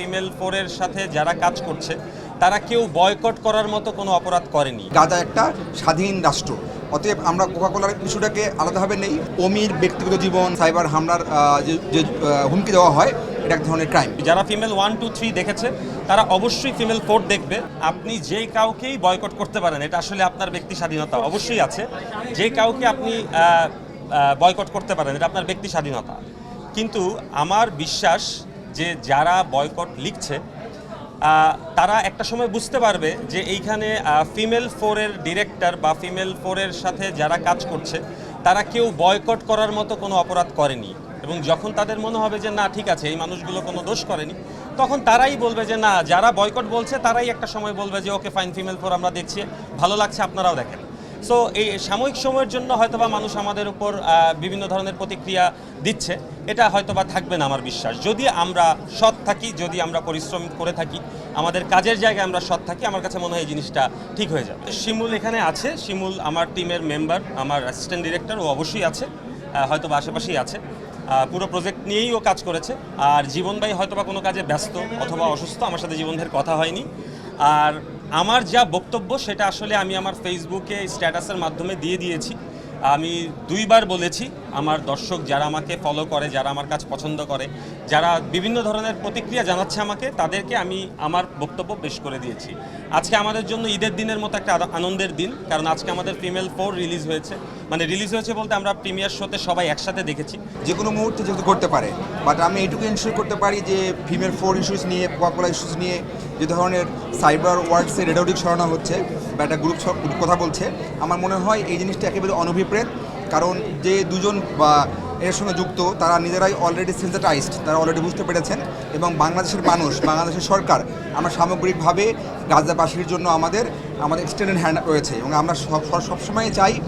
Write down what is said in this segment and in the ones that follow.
Female ফোরের সাথে যারা কাজ করছে তারা কেউ বয়কট করার মতো কোনো অপরাধ করেনি। গাজা একটা স্বাধীন রাষ্ট্র। অতএব আমরা কোকাকোলার ইস্যুটাকে আলাদাভাবে নেই। অমির ব্যক্তিগত জীবন সাইবার হামলার যে যে হুমকি দেওয়া হয় এটা এক ধরনের ক্রাইম যারা ফিমেল ওয়ান টু থ্রি দেখেছে তারা অবশ্যই ফিমেল ফোর দেখবে। আপনি যেই কাউকেই বয়কট করতে পারেন এটা আসলে আপনার ব্যক্তি স্বাধীনতা অবশ্যই আছে। যে কাউকে আপনি বয়কট করতে পারেন এটা আপনার ব্যক্তি স্বাধীনতা। কিন্তু আমার বিশ্বাস যে যারা বয়কট লিখছে তারা একটা সময় বুঝতে পারবে যে এইখানে ফিমেল ফোরের ডিরেক্টর বা ফিমেল ফোরের সাথে যারা কাজ করছে, তারা কেউ বয়কট করার মতো কোনো অপরাধ করেনি। এবং যখন তাদের মনে হবে যে, না, ঠিক আছে, এই মানুষগুলো কোনো দোষ করেনি, তখন তারাই বলবে যে, না, যারা বয়কট বলছে, তারাই একটা সময় বলবে যে, ওকে ফাইন ফিমেল ফোর আমরা দেখছি, ভালো লাগছে, আপনারাও দেখেন। সো এই সাময়িক সময়ের জন্য হয়তোবা মানুষ আমাদের উপর বিভিন্ন ধরনের প্রতিক্রিয়া দিচ্ছে। এটা হয়তোবা থাকবে না আমার বিশ্বাস। যদি আমরা সৎ থাকি যদি আমরা পরিশ্রম করে থাকি আমাদের কাজের জায়গায় আমরা সৎ থাকি আমার কাছে মনে হয় এই জিনিসটা ঠিক হয়ে যাবে। শিমুল এখানে আছে। শিমুল আমার টিমের মেম্বার আমার অ্যাসিস্ট্যান্ট ডিরেক্টর ও অবশ্যই আছে। আহ, হয়তোবা আশেপাশেই আছে। পুরো প্রজেক্ট নিয়েই ও কাজ করেছে। আর জীবন ভাই হয়তোবা কোনো কাজে ব্যস্ত অথবা অসুস্থ আমার সাথে জীবন ভাইয়ের কথা হয়নি। আর আমার যা বক্তব্য সেটা আসলে আমি আমার ফেসবুকে স্ট্যাটাসের মাধ্যমে দিয়ে দিয়েছি। আমি দুইবার বলেছি, আমার দর্শক যারা আমাকে ফলো করে, যারা আমার কাজ পছন্দ করে, যারা বিভিন্ন ধরনের প্রতিক্রিয়া জানাচ্ছে আমাকে, তাদেরকে আমি আমার বক্তব্য পেশ করে দিয়েছি। আজকে আমাদের জন্য ঈদের দিনের মতো একটা আনন্দের দিন, কারণ আজকে আমাদের ফিমেল ফোর রিলিজ হয়েছে। মানে রিলিজ হয়েছে বলতে আমরা প্রিমিয়ার শোতে সবাই একসাথে দেখেছি। যে কোনো মুহূর্তে যেহেতু করতে পারে। বাট আমি এইটুকু ইনশিওর করতে পারি যে ফিমেল ফোর ইস্যুস নিয়ে কোকাকোলা ইস্যুস নিয়ে, যে ধরনের সাইবার ওয়ার্ডসে রেডাউটিক সরানো হচ্ছে বা একটা গ্রুপ কথা বলছে, আমার মনে হয় এই জিনিসটা একেবারে অনভিপ্রেত। কারণ যে দুজন বা এর সঙ্গে যুক্ত, তারা নিজেরাই অলরেডি সেন্সিটাইজড তারা অলরেডি বুঝতে পেরেছেন। এবং বাংলাদেশের মানুষ, বাংলাদেশের সরকার, আমরা সামগ্রিকভাবে গাজাবাসীর জন্য আমাদের আমাদের এক্সটেন্ডেড হ্যান্ড রয়েছে। এবং আমরা সব- সবসময় চাই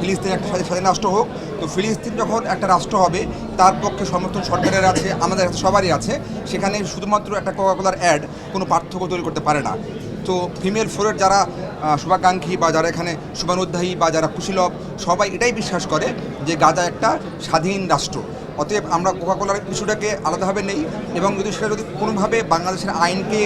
ফিলিস্তিন একটা স্বাধীন রাষ্ট্র হোক। তো ফিলিস্তিন যখন একটা রাষ্ট্র হবে, তার পক্ষে সমর্থন সরকারের আছে, আমাদের সবারই আছে। সেখানে শুধুমাত্র একটা কোকাকোলার অ্যাড কোনো পার্থক্য তৈরি করতে পারে না। তো ফিমেল ফোরের যারা শুভাকাঙ্ক্ষী বা যারা এখানে শুভানুধ্যায়ী বা যারা কুশীলভ, সবাই এটাই বিশ্বাস করে যে গাজা একটা স্বাধীন রাষ্ট্র। অতএব আমরা কোকাকোলার ইস্যুটাকে আলাদাভাবে নেই এবং যদি সেটা যদি কোনোভাবে বাংলাদেশের আইনকে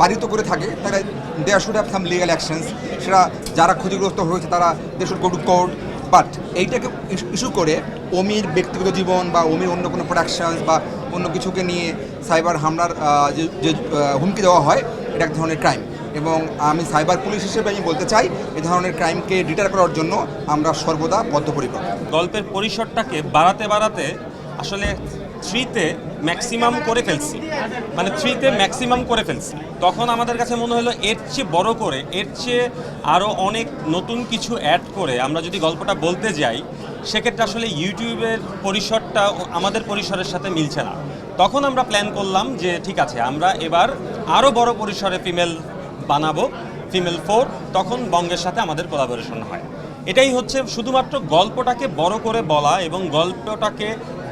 বাধিত করে থাকে, তাহলে there should have some legal actions সেটা যারা ক্ষতিগ্রস্ত হয়েছে তারা they should go to court but এইটাকে ইস্যু করে অমির ব্যক্তিগত জীবন বা অমির অন্য কোনো প্রোডাকশনস বা অন্য কিছুকে নিয়ে সাইবার হামলার যে হুমকি দেওয়া হয়, এটা এক ধরনের ক্রাইম এবং আমি সাইবার পুলিশ হিসেবে আমি বলতে চাই, এ ধরনের ক্রাইমকে ডিটার করার জন্য আমরা সর্বদা বদ্ধপরিকর। গল্পের পরিসরটাকে বাড়াতে বাড়াতে আসলে থ্রিতে ম্যাক্সিমাম করে ফেলছি। মানে থ্রিতে ম্যাক্সিমাম করে ফেলছি। তখন আমাদের কাছে মনে হলো এর চেয়ে বড় করে, এর চেয়ে আরও অনেক নতুন কিছু অ্যাড করে আমরা যদি গল্পটা বলতে যাই, সেক্ষেত্রে আসলে ইউটিউবের পরিসরটা আমাদের পরিসরের সাথে মিলছে না। তখন আমরা প্ল্যান করলাম যে ঠিক আছে, আমরা এবার আরও বড় পরিসরে ফিমেল বানাবো ফিমেল ফোর তখন বঙ্গের সাথে আমাদের কোলাবোরেশন হয়। এটাই হচ্ছে শুধুমাত্র গল্পটাকে বড় করে বলা এবং গল্পটাকে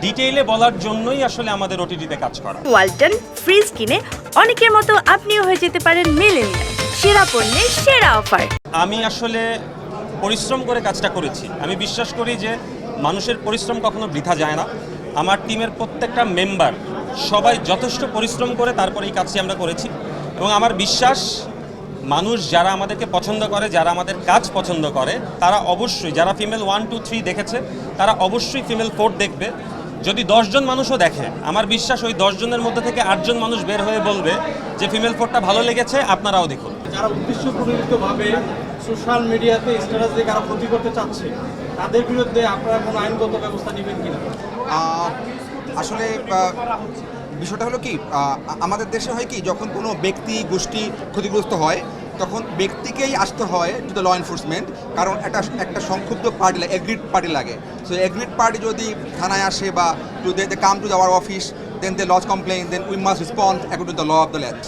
ডিটেইলে বলার জন্যই আসলে আমাদের ওটিটিতে কাজ করা। ওয়ালটন ফ্রিজ কিনে অনেকের মতো আপনিও হয়ে যেতে পারেন মিলেনিয়াল। সেরা পণ্যের সেরা অফার। আমি আসলে পরিশ্রম করে কাজটা করেছি। আমি বিশ্বাস করি যে মানুষের পরিশ্রম কখনো বৃথা যায় না। আমার টিমের প্রত্যেকটা মেম্বার সবাই যথেষ্ট পরিশ্রম করে তারপরে এই কাজটি আমরা করেছি। এবং আমার বিশ্বাস মানুষ যারা আমাদেরকে পছন্দ করে যারা আমাদের কাজ পছন্দ করে তারা অবশ্যই যারা ফিমেল ওয়ান টু থ্রি দেখেছে তারা অবশ্যই ফিমেল ফোর দেখবে। যদি দশজন মানুষও দেখে আমার বিশ্বাস ওই দশজনের মধ্যে থেকে আটজন মানুষ বের হয়ে বলবে যে ফিমেল ফোরটা ভালো লেগেছে আপনারাও দেখুন। যারা উদ্দেশ্য প্রণোদিতভাবে সোশ্যাল মিডিয়াতে স্ট্যাটাস দিয়ে কারও ক্ষতি করতে চাচ্ছে তাদের বিরুদ্ধে আপনারা কোনো আইনগত ব্যবস্থা নেবেন কিনা? আসলে বিষয়টা হলো কি আমাদের দেশে হয় কি যখন কোনো ব্যক্তি গোষ্ঠী ক্ষতিগ্রস্ত হয় তখন ব্যক্তিকেই আসতে হয় টু দ্য ল এনফোর্সমেন্ট কারণ একটা একটা সংক্ষুব্ধ পার্টি লাগে এগ্রিড পার্টি লাগে। সো এগ্রিড পার্টি যদি থানায় আসে বা to they come to our office then they lodge complain then we must respond according to the law of the land